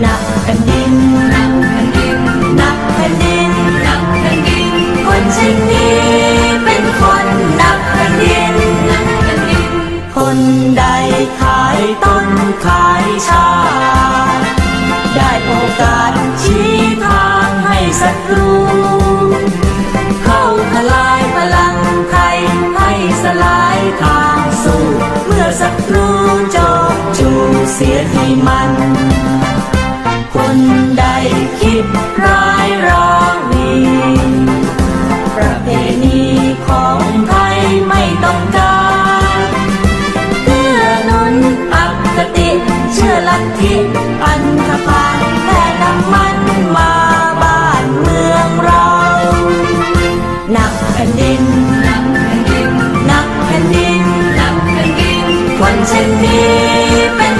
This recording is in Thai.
หนักแผ่นดินนักแผ่นดินหนักแผ่นดินนักแผ่นดินคนเช่นนี้เป็นคนหนักแผ่นดินนักแผ่นดิน คนใดขายต้นขายชา ได้โอกาสชี้ทางให้ศัตรู เข้าทลายพลังไทยให้สลายทางสู้ เมื่อศัตรูจมจูเสียที่มัน คนใดคิดร้ายราวีประเพณีของไทยไม่ต้องการเพื่อนุนอักติเชื่อลัทธิปันธพาแต่นำมันมาบ้านเมืองเราหนักแผ่นดินหนักแผ่นดินหนักแผ่นดินหนักแผ่นดินคนเช่นนี้เป็น